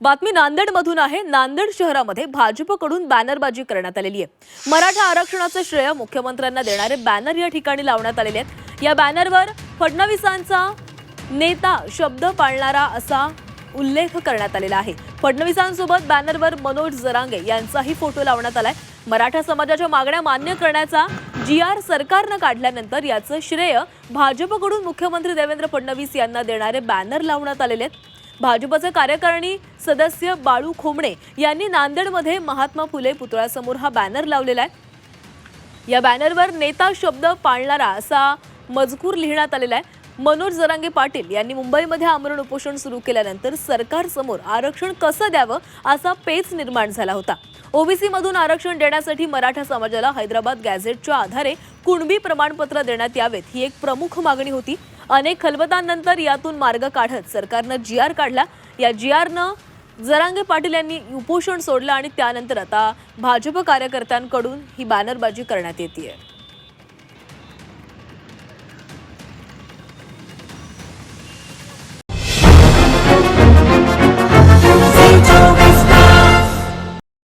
बातमी नांदेडमधून आहे. नांदेड शहरामध्ये भाजपकडून बॅनरबाजी करण्यात आलेली आहे. मराठा आरक्षणाचं श्रेय मुख्यमंत्र्यांना देणारे बॅनर या ठिकाणी लावण्यात आलेले आहेत. या बॅनरवर फडणवीसांचा नेता शब्द पाळणारा असा उल्लेख करण्यात आलेला आहे. फडणवीसांसोबत बॅनरवर मनोज जरांगे यांचाही फोटो लावण्यात आलाय. मराठा समाजाच्या मागण्या मान्य करण्याचा जी आर सरकारनं काढल्यानंतर याचं श्रेय भाजपकडून मुख्यमंत्री देवेंद्र फडणवीस यांना देणारे बॅनर लावण्यात आलेले आहेत. भाजपचे कार्यकारिणी सदस्य बाळू खोमणे यांनी नांदेडमध्ये महात्मा फुले पुतळ्यासमोर हा बॅनर लावलेला आहे. या बॅनरवर नेता शब्द पाळणारा असा मजकूर लिहिण्यात आलेला आहे. मनोज जरांगे पाटील यांनी मुंबईमध्ये आमरण उपोषण सुरू केल्यानंतर सरकारसमोर आरक्षण कसं द्यावं असा पेच निर्माण झाला होता. ओबीसी मधून आरक्षण देण्यासाठी मराठा समाजाला हैदराबाद गॅझेटच्या आधारे कुणबी प्रमाणपत्र देण्यात यावेत ही एक प्रमुख मागणी होती. अनेक खलबतांनंतर यातून मार्ग काढत सरकारनं जी आर काढला. या जी आरनं जरांगे पाटील यांनी उपोषण सोडलं आणि त्यानंतर आता भाजप कार्यकर्त्यांकडून ही बॅनरबाजी करण्यात येते